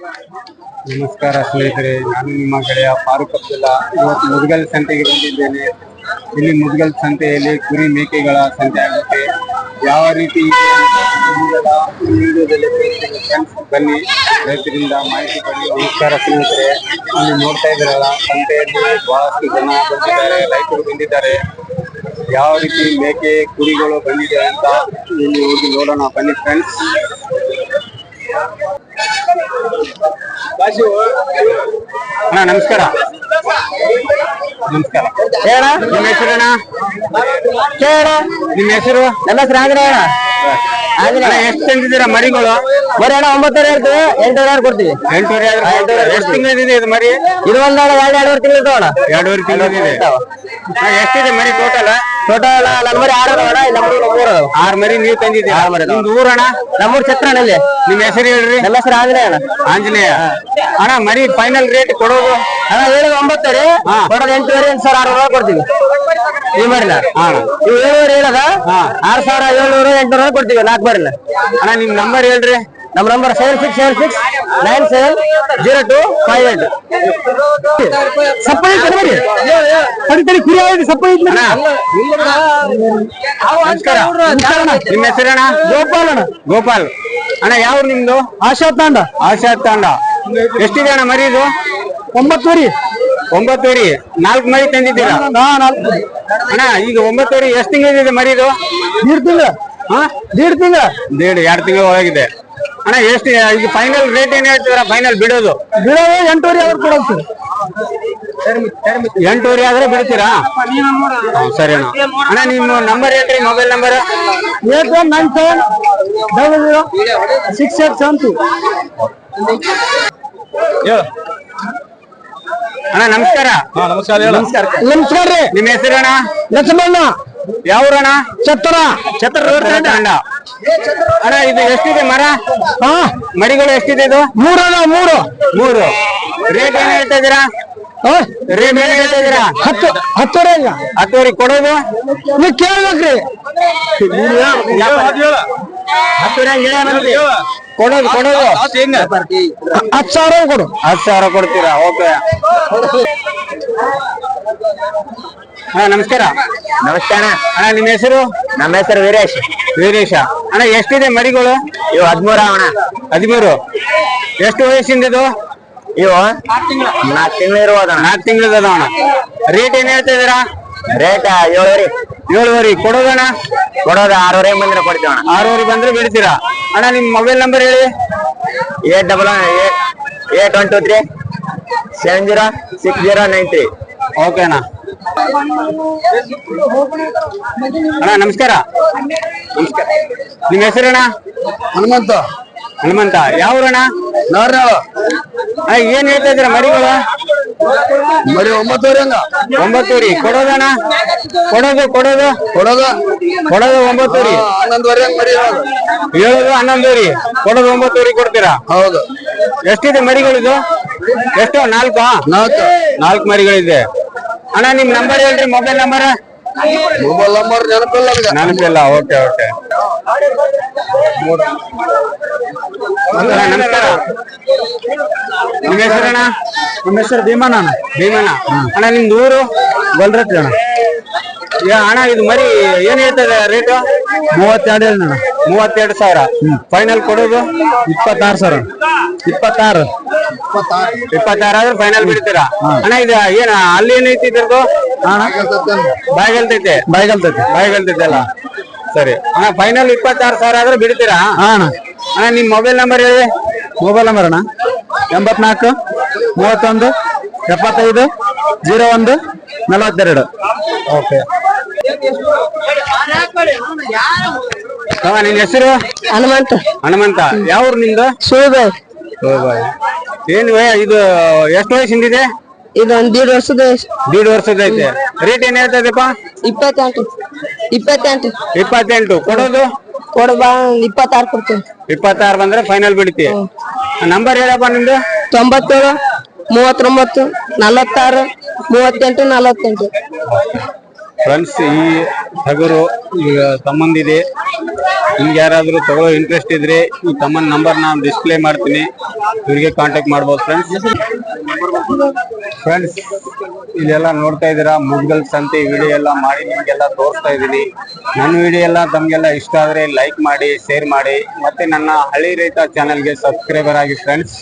ನಮಸ್ಕಾರ ಸ್ನೇಹಿತರೆ, ನಾನು ನಿಮ್ಮ ಗೆಳೆಯ ಫಾರೂಕ್ ಅಬ್ದುಲ್ಲಾ. ಇವತ್ತು ಮುದ್ಗಲ್ ಸಂತೆಗೆ ಬಂದಿದ್ದೇನೆ. ಇಲ್ಲಿ ಮುದ್ಗಲ್ ಸಂತೆಯಲ್ಲಿ ಕುರಿ ಮೇಕೆಗಳ ಸಂತೆ ಆಗುತ್ತೆ. ಯಾವ ರೀತಿ. ಬನ್ನಿ. ರೈತರಿಂದ ಮಾಹಿತಿ ಪಡಿ ನಮಸ್ಕಾರ ಸ್ನೇಹಿತರೆ. ಇಲ್ಲಿ ನೋಡ್ತಾ ಇದ್ರಲ್ಲ ಸಂತೆಯಲ್ಲಿ ಬಹಳಷ್ಟು ಜನ ಬಂದಿದ್ದಾರೆ, ರೈತರು ಬಂದಿದ್ದಾರೆ. ಯಾವ ರೀತಿ ಮೇಕೆ, ಕುರಿಗಳು ಬಂದಿದೆ ಅಂತ ಇಲ್ಲಿ ಹೋಗಿ ನೋಡೋಣ. ಬನ್ನಿ ಫ್ರೆಂಡ್ಸ್ ಅಣ್ಣ ನಮಸ್ಕಾರ. ನಮಸ್ಕಾರ. ಹೇಳ ನಿಮ್ಮ ಹೆಸರಣ್ಣ ಹೇಳ ನಿಮ್ಮ ಹೆಸರು? ನನ್ನ ಹೆಸರು ಅಣ್ಣ ಎಷ್ಟು ತಂದಿದ್ದೀರಾ ಮರಿಗಳು? ಬರೀ ಅಣ್ಣ ಒಂಬತ್ತುವರೆ ಹೇಳ್ತೀವಿ ಎಂಟುವರೆ ಕೊಡ್ತೀವಿ. ಎಂಟೂವರೆ ಎಷ್ಟು ತಿಂಗಳಿದೆ ಇದು ಮರಿ? ಇದು ಒಂದ್ ಎರಡು ಎರಡೂವರೆ ತಿಂಗಳು ತಗೋಣ ಅಣ್ಣ ಎರಡೂವರೆ ತಿಂಗಳಿದೆ. ಎಷ್ಟಿದೆ ಮರಿ ಟೋಟಲ್ ಟೋಟಲ್ ನನ್ ಮರಿ ಆರು ಅಣ್ಣ ನಮ್ಮ ಮೂರು ಮೂರು ಆರ್ ಮರಿ ನೀವು ತಂದಿದ್ದೀರಿ? ಆರ್ ಮರಿ. ನಿಮ್ದು ಊರಣ್ಣ? ನಮ್ಮೂರು ಛತ್ರ ಅಣ್ಣ ಇಲ್ಲಿ. ನಿಮ್ಮ ಹೆಸರು ಹೇಳ್ರಿ. ನಮ್ಮ ಹೆಸರು ಆಂಜನೇಯ ಅಣ್ಣ. ಆಂಜನೇಯ. ಅಣ್ಣ ಮರಿ ಫೈನಲ್ ರೇಟ್ ಕೊಡೋದು? ಅಣ್ಣ ಹೇಳೋದು ಒಂಬತ್ತು ರೀ. ಕೊಡೋದು ಎಂಟುವರೆ ಎಂಟು ಸಾವಿರ ಆರು ಕೊಡ್ತೀವಿ. ಮರಿನ ಹಾ. ಇವು ಏಳುವರೆ ಹೇಳದ? ಆರ್ ಸಾವಿರ ಏಳ್ನೂರು ಎಂಟ್ನೂರ ಕೊಡ್ತೀವಿ ನಾಲ್ಕು ಬರಲ್ಲ ಅಣ್ಣ ನಿಮ್ ನಂಬರ್ ಹೇಳ್ರಿ. ನಮ್ಮ number seven six seven six nine seven zero two five eight ಸಪ್ಪ ನೋಡಿ ತಡಿ ತಡಿ ಕುರಿ ಆಗಿದೆ ಸಪ್ಪ ನಮಸ್ಕಾರ. ನಿಮ್ಮ ಹೆಸರಣ್ಣ ಗೋಪಾಲ್ ಅಣ್ಣ. ಗೋಪಾಲ್. ಅಣ್ಣ ಯಾವ ನಿಮ್ದು? ಆಶಾ ತಾಂಡ ಆಶಾ ತಾಂಡ ಎಷ್ಟಿದೆ ಅಣ್ಣ ಮರಿ ಇದು ಒಂಬತ್ತುವರೆ. ಒಂಬತ್ತುವರೆ ನಾಲ್ಕು ಮರಿ ತಂದಿದ್ದೀರಾ? ನಾಲ್ಕು ಅಣ್ಣ ಈಗ ಒಂಬತ್ತುವರೆ ಎಷ್ಟು ತಿಂಗಳಿದೆ ಮರಿ ಇದು ದೀಡ್ ತಿಂಗಳ. ಹಾ? ದೀಡ್ ತಿಂಗಳ. ದೇಡ್ ಎರಡು ತಿಂಗಳ ಒಳಗಿದೆ. ಅಣ್ಣ ಎಷ್ಟು ಈಗ ಫೈನಲ್ ರೇಟ್ ಏನ್ ಹೇಳ್ತೀರಾ? ಫೈನಲ್ ಬಿಡೋದು? ಬಿಡೋದು ಎಂಟೂವರೆ ಆದ್ರೂ ಕೊಡೋದು ಎಂಟೂವರೆ ಆದ್ರೆ ಬಿಡ್ತೀರಾ? ಸರಿ ಅಣ್ಣ. ಅಣ್ಣ ನಿಮ್ಮ ನಂಬರ್ ಹೇಳ್ರಿ mobile number eight one nine seven double zero six eight seven two. ಅಣ್ಣ ನಮಸ್ಕಾರ. ನಮಸ್ಕಾರ ನಮಸ್ಕಾರ. ನಮಸ್ಕಾರ ರೀ. ನಿಮ್ಮ ಹೆಸರಣ್ಣ ಲಕ್ಷ್ಮಣ್ಣ. ಯಾವೂರಣ್ಣ ಛತ್ರ. ಛತ್ರ ಅಣ್ಣ. ಅಣ್ಣ ಇದು ಎಷ್ಟಿದೆ ಮರ? ಹಾ. ಮರಿಗಳು ಎಷ್ಟಿದೆ ಇದು? ಮೂರು ಅದಾವ ಮೂರು. ಮೂರು. ರೇಟ್ ಏನ್ ಹೇಳ್ತಾ ಇದ್ದೀರಾ? ಹಾ? ರೇಟ್ ಏನ್ ಹೇಳ್ತಾ ಇದ್ದೀರಾ? ಹತ್ತು ಹತ್ತುವರೆ ಇಲ್ಲ ಹತ್ತುವರೆ ಕೊಡೋದು? ನೀವು ಕೇಳ್ಬೇಕ್ರಿ. ಕೊಡೋದು ಕೊಡೋದು. ಹತ್ತು ಸಾವಿರ ಕೊಡು. ಹತ್ತು ಸಾವಿರ ಕೊಡ್ತೀರಾ? ಓಕೆ. ಹಾ ನಮಸ್ಕಾರ. ನಮಸ್ಕಾರ. ಅಣ್ಣ ನಿಮ್ಮ ಹೆಸರು? ನಮ್ಮ ಹೆಸರು ವೀರೇಶ್. ವೀರೇಶ. ಅಣ್ಣ ಎಷ್ಟಿದೆ ಮರಿಗಳು ಇವು ಹದ್ಮೂರ ಅವಣ ಹದಿಮೂರು. ಎಷ್ಟು ವಯಸ್ಸಿಂದ ಇದು? ಇವು ನಾಲ್ಕು ತಿಂಗಳು ಇರುವುದ ನಾಲ್ಕು ತಿಂಗಳದ ಅಣ್ಣ. ರೇಟ್ ಏನ್ ಹೇಳ್ತಾ ಇದೀರಾ ರೇಟ್ ಏಳುವರಿ ಏಳುವರೆ ಕೊಡೋದಣ್ಣ ಕೊಡೋದು ಆರೂವರೆ ಬಂದ್ರೆ ಕೊಡ್ತೀವಿ ಅಣ್ಣ. ಆರೂವರೆ ಬಂದ್ರೆ ಬಿಡ್ತೀರಾ? ಅಣ್ಣ ನಿಮ್ ಮೊಬೈಲ್ ನಂಬರ್ ಹೇಳಿ. Eight double eight eight one two three seven zero six zero nine three. Okay ಅಣ್ಣ. ಅಣ್ಣ ನಮಸ್ಕಾರ. ನಮಸ್ಕಾರ. ನಿಮ್ಮ ಹೆಸರಣ್ಣ ಹನುಮಂತ. ಹನುಮಂತ. ಯಾವ ಊರಣ್ಣ? ಅಣ್ಣ ಏನ್ ಹೇಳ್ತಾ ಇದ್ದೀರಾ ಮರಿಗಳು ಬರೀ ಒಂಬತ್ತುವರೆ ಹಂಗ? ಒಂಬತ್ತೂರಿ ಕೊಡೋದಣ್ಣ ಕೊಡೋದು ಕೊಡೋದು. ಕೊಡೋದು? ಕೊಡೋದು ಒಂಬತ್ತೂರಿ ಹನ್ನೊಂದುವರೆ ಹಂಗ ಮರಿ ಹೇಳೋದು. ಹನ್ನೊಂದೂರಿ ಕೊಡೋದು ಒಂಬತ್ತೂರಿ ಕೊಡ್ತೀರಾ? ಹೌದು. ಎಷ್ಟಿದೆ ಮರಿಗಳಿದು? ಎಷ್ಟು ನಾಲ್ಕು? ನಾಲ್ಕು. ನಾಲ್ಕು ಮರಿಗಳಿದೆ. ಅಣ್ಣ ನಿಮ್ ನಂಬರ್ ಹೇಳ್ರಿ ಮೊಬೈಲ್ ನಂಬರ್. ಮೊಬೈಲ್ ನಂಬರ್ ನೆನಪಿಲ್ಲ ನನಗೆ ನೆನಪಿಲ್ಲ ಓಕೆ ಓಕೆ. ಅಣ್ಣ, ನಮಸ್ಕಾರ. ನಿಮ್ಮ ಹೆಸರಣ್ಣ ನಮ್ಮ ಹೆಸರು ಭೀಮಣ್ಣ ಅಣ್ಣ. ಭೀಮಣ್ಣ. ಅಣ್ಣ ನಿಮ್ದು ಊರು? ಗೊಲ್ರಟ್ಟಿ ಅಣ್ಣ. ಯಾ ಅಣ್ಣ ಇದು ಮರಿ ಏನ್ ಹೇಳ್ತದೆ ರೇಟು? ಮೂವತ್ತೆರಡು ಹೇಳಿ ಅಣ್ಣ. ಮೂವತ್ತೆರಡು ಸಾವಿರ. ಫೈನಲ್ ಕೊಡೋದು? ಇಪ್ಪತ್ತಾರು ಸಾವಿರ. ಇಪ್ಪತ್ತಾರು. ಇಪ್ಪತ್ತಾರು ಆದ್ರೆ ಫೈನಲ್ ಬಿಡ್ತೀರಾ? ಅಣ್ಣ ಇದು ಏನ ಅಲ್ಲಿ ಏನೈತಿ ಬಾಯಿಗಲ್ತೈತೆ ಇದ್ರದ್ದು? ಬಾಯಿಗಲ್ತೈತೆ ಬಾಯಿಗಲ್ತೈತಿ ಬಾಯಿಗಲ್ತೈತೆ ಅಲ್ಲ. ಸರಿ. ಅಣ್ಣ ಫೈನಲ್ ಇಪ್ಪತ್ತಾರು ಸಾವಿರ ಆದ್ರೆ ಬಿಡ್ತೀರಾ? ಹಾ ಅಣ್ಣ. ಅಣ್ಣ ನಿಮ್ ಮೊಬೈಲ್ ನಂಬರ್ ಹೇಳಿ. ಮೊಬೈಲ್ ನಂಬರ್ ಅಣ್ಣ. ಎಂಬತ್ನಾಲ್ಕು ಮೂವತ್ತೊಂದು ಎಪ್ಪತ್ತೈದು ಜೀರೋ ಒಂದು ನಲವತ್ತೆರಡು. ಓಕೆ ನಿನ್ ಹೆಸರು? ಹನುಮಂತ. ಹನುಮಂತ. ಯಾವ ಊರು ನಿಮ್ದು ಸುಳ್ಳು ಏನು ವಯ- ಇದು ಎಷ್ಟು ವಯಸ್ಸಿಂದಿದೆ ಇದು ಒಂದ್ ದೀಡ್ ವರ್ಷದ ದೀಡ್ ವರ್ಷದ ಐತೆ. ರೇಟ್ ಏನ್ ಹೇಳ್ತದಪ್ಪ ಇಪ್ಪತ್ತೆಂಟು. ಇಪ್ಪತ್ತೆಂಟು. ಇಪ್ಪತ್ತೆಂಟು. ಕೊಡೋದು? ಕೊಡು ಬಾ ಇಪ್ಪತ್ತಾರು ಕೊಡ್ತೀನಿ. ಇಪ್ಪತ್ತಾರು ಬಂದ್ರೆ ಫೈನಲ್ ಬಿಡ್ತಿ. ನಂಬರ್ ಹೇಳಪ್ಪ ನಿಮ್ದು ತೊಂಬತ್ತೇಳು ಮೂವತ್ತೊಂಬತ್ತು ನಲವತ್ತಾರು ಮೂವತ್ತೆಂಟು ನಲವತ್ತೆಂಟು. ಫ್ರೆಂಡ್ಸ್ ಈ ಟಗರು ಈಗ ಸಂಬಂಧಿದೆ ನಿಮ್ಗೆ ಯಾರಾದ್ರೂ ತಗೊಳ್ಳೋ ಇಂಟ್ರೆಸ್ಟ್ ಇದ್ರೆ ಈ ತಮ್ಮನ ನಂಬರ್ ನಾನು ಡಿಸ್ಪ್ಲೇ ಮಾಡ್ತೀನಿ. ಇವ್ರಿಗೆ ಕಾಂಟ್ಯಾಕ್ಟ್ ಮಾಡ್ಬೋದು ಫ್ರೆಂಡ್ಸ್ ಫ್ರೆಂಡ್ಸ್ ಇಲ್ಲೆಲ್ಲ ನೋಡ್ತಾ ಇದ್ದೀರಾ? ಮುದ್ಗಲ್ ಸಂತೆ ವಿಡಿಯೋ ಎಲ್ಲ ಮಾಡಿ ನಿಮಗೆಲ್ಲ ತೋರಿಸ್ತಾ ಇದ್ದೀನಿ. ನನ್ನ ವಿಡಿಯೋ ಎಲ್ಲ ತಮಗೆಲ್ಲ ಇಷ್ಟ ಆದರೆ ಲೈಕ್ ಮಾಡಿ ಶೇರ್ ಮಾಡಿ. ಮತ್ತೆ ನನ್ನ ಹಳ್ಳಿ ರೈತ ಚಾನಲ್ಗೆ ಸಬ್ಸ್ಕ್ರೈಬರ್ ಆಗಿ ಫ್ರೆಂಡ್ಸ್